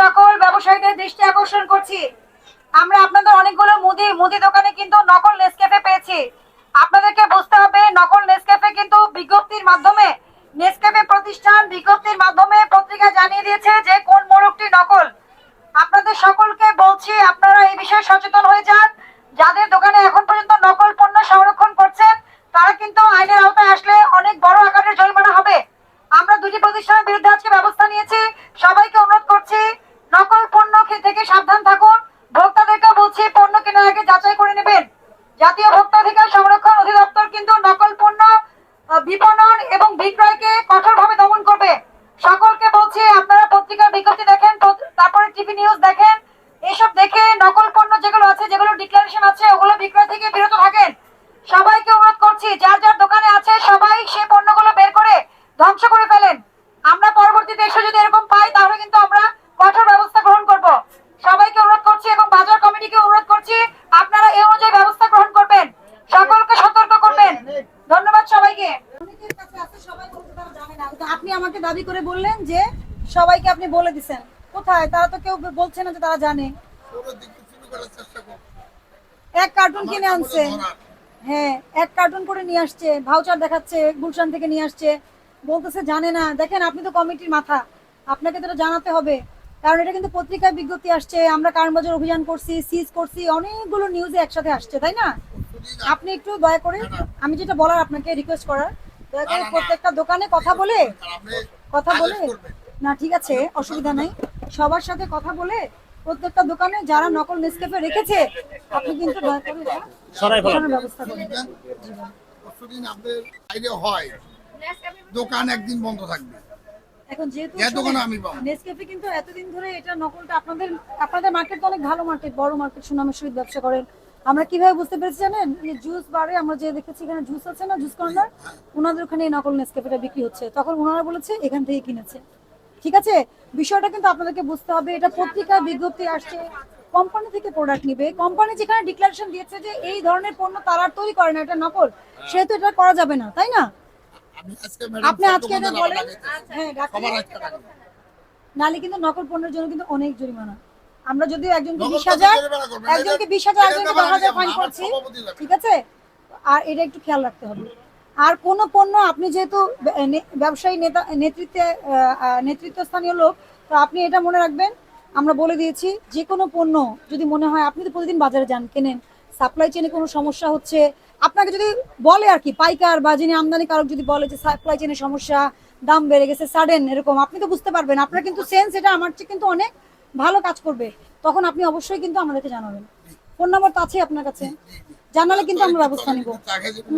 সকল ব্যবসায়ীদের দৃষ্টি আকর্ষণ করছি। আমরা আপনাদের অনেকগুলো মুদি মুদি দোকানে কিন্তু নকল পেয়েছি। আপনাদেরকে বুঝতে হবে, নকল কিন্তু বিজ্ঞপ্তির মাধ্যমে প্রতিষ্ঠান বিজ্ঞপ্তির মাধ্যমে পত্রিকা জানিয়ে দিয়েছে যে কোন মোড়কটি নকল। আপনাদের সকলকে বলছি, আপনারা এই বিষয়ে সচেতন হয়ে যান। যাদের দোকানে এখন পর্যন্ত নকল পণ্য সংরক্ষণ করছেন, তারা কিন্তু বিপণন এবং বিক্রয়কে কঠোরভাবে দমন করবে। সকলকে বলছি, আপনারা পত্রিকার বিজ্ঞপ্তি দেখেন তারপরে টিভি নিউজ দেখেন, এসব দেখে নকল পণ্য যেগুলো আছে, যেগুলো ডিক্লারেশন আছে, ওগুলো বিক্রয় থেকে বিরত থাকেন। সবাইকে অনুরোধ করছি, যার যার দোকানে আছে, সবাই সেই পণ্যগুলো বের করে ধ্বংস করে ফেলেন। আমরা পরবর্তীতে এসে যদি আপনি আমাকে দাবি করে বললেন যে সবাইকে আপনি বলে দিছেন। কোথায়? তারা তো কেউ বলছে না যে তারা জানে। এক কার্টুন কিনে আনছে। হ্যাঁ এক কার্টুন করে নিয়ে আসছে, ভাউচার দেখাচ্ছে, গুলশান থেকে নিয়ে আসছে। বলতেছে জানে না। দেখেন, আপনি তো কমিটির মাথা। আপনাকে তো জানাতে হবে। কারণ এটা কিন্তু পত্রিকায় বিজ্ঞপ্তি আসছে, আমরা কারণবাজার অভিযান করছি সিজ করছি, অনেকগুলো নিউজে একসাথে আসছে, তাই না? আপনি একটু দয়া করে, আমি যেটা বলার আপনাকে রিকোয়েস্ট করার প্রত্যেকটা দোকানে কথা বলে? কথা বলে? না ঠিক আছে অসুবিধা নাই। সবার সাথে কথা বলে প্রত্যেকটা দোকানে যারা নকল নেসকেপে রেখেছে আপনি কিন্তু দয়া করে ব্যবস্থা করুন। আপনাদের হয়। দোকান একদিন বন্ধ থাকবে। এখন যেহেতু দোকানে আমি পাবো। নেসকেফে কিন্তু এতদিন ধরে এটা নকলটা আপনাদের আপনাদের মার্কেট তো অনেক ভালো মার্কেট বড় মার্কেট সুনামের সহিত ব্যবসা করেন। আমরা কীভাবে বুঝতে পেরেছি জানেন? এই জুস বারে আমরা যে দেখেছি এখানে জুস আছে না জুস কর্নার ওনাদের ওখানে এই নকল নেসকেফেটা বিক্রি হচ্ছে। তখন ওনারা বলেছে এখান থেকে কিনেছে। ঠিক আছে? বিষয়টা কিন্তু আপনাদেরকে বুঝতে হবে এটা পত্রিকায় বিজ্ঞপ্তি আসছে। কোম্পানি থেকে প্রোডাক্ট নিবে। কোম্পানি যেখানে ডিক্লারেশন দিয়েছে যে এই ধরনের পণ্য তারা তৈরি করে না এটা নকল। সেহেতু এটা করা যাবে না তাই না? আপনি আজকে এটা বলেন। হ্যাঁ। নালে কিন্তু নকল পণ্যের জন্য কিন্তু অনেক জরিমানা। আমরা যদি একজনকে বিশ হাজার একজনকে বিশ হাজার একজনকে দশ হাজার ফাইন করছি ঠিক আছে? আর এটা একটু খেয়াল রাখতে হবে। আর কোন পণ্য আপনি যেহেতু ব্যবসায়ী নেতা নেতৃত্বে আহ, নেতৃত্বস্থানীয় লোক তো আপনি এটা মনে রাখবেন আমরা বলে দিয়েছি যে কোনো পণ্য যদি মনে হয় আপনি তো প্রতিদিন বাজারে যান কেনেন সাপ্লাই চেনে কোনো সমস্যা হচ্ছে আপনাকে যদি বলে আর কি পাইকার বা যিনি আমদানি কারক যদি বলে যে সাপ্লাই চেনে সমস্যা দাম বেড়ে গেছে সাডেন এরকম আপনি তো বুঝতে পারবেন আপনার কিন্তু সেন্স এটা আমার চেয়ে কিন্তু অনেক ভালো কাজ করবে, তখন আপনি অবশ্যই কিন্তু আমাদেরকে জানাবেন। ফোন নাম্বার তো আছে আপনার কাছে। জানালে কিন্তু আমরা ব্যবস্থা নিব।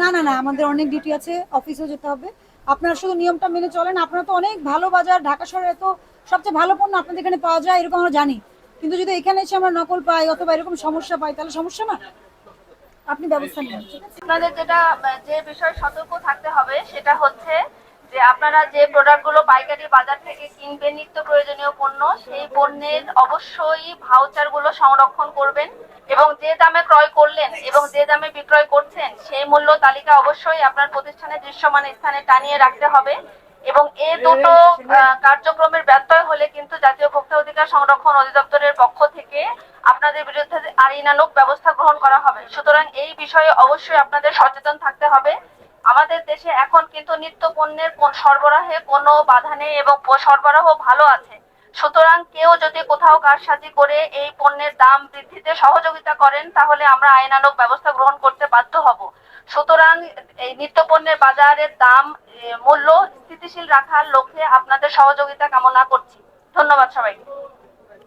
না না না, আমাদের অনেক ডিউটি আছে, অফিসেও যেতে হবে। আপনারা শুধু নিয়মটা মেনে চলেন, আপনারা তো অনেক ভালো বাজার, ঢাকা শহরে তো সবচেয়ে ভালো পণ্য আপনাদের এখানে পাওয়া যায়, এরকম আমরা জানি। কিন্তু যদি এখানে এসে আমরা নকল পাই অথবা এরকম সমস্যা পাই, তাহলে সমস্যা না? আপনি ব্যবস্থা আছে আপনাদের যেটা, যে বিষয়ে সতর্ক থাকতে হবে, সেটা হচ্ছে যে আপনারা যে প্রোডাক্টগুলো পাইকারি বাজার থেকে কিনবেন, নিত্য প্রয়োজনীয় পণ্য, সেই পণ্যের অবশ্যই ভাউচারগুলো সংরক্ষণ করবেন এবং যে দামে ক্রয় করলেন এবং যে দামে বিক্রয় করছেন, সেই মূল্য তালিকা অবশ্যই আপনার প্রতিষ্ঠানের দৃশ্যমান স্থানে টানিয়ে রাখতে হবে এবং এ দুটো কার্যক্রমের ব্যত্যয় হলে কিন্তু জাতীয় ভোক্তা অধিকার সংরক্ষণ অধিদপ্তরের পক্ষ থেকে আপনাদের বিরুদ্ধে আইনানুগ ব্যবস্থা গ্রহণ করা হবে। সুতরাং এই বিষয়ে অবশ্যই আপনাদের সচেতন আমাদের দেশে এখন কিন্তু নিত্য পণ্যের সরবরাহে কোনো বাধা নেই এবং সরবরাহ ভালো আছে। সুতরাং কেউ যদি কোথাও কারসাজি করে এই পণ্যের দাম বৃদ্ধিতে সহযোগিতা করেন, তাহলে আমরা আইনানুগ ব্যবস্থা গ্রহণ করতে বাধ্য হব। সুতরাং এই নিত্য পণ্যের বাজারের দাম মূল্য স্থিতিশীল রাখার লক্ষ্যে আপনাদের সহযোগিতা কামনা করছি। ধন্যবাদ সবাইকে।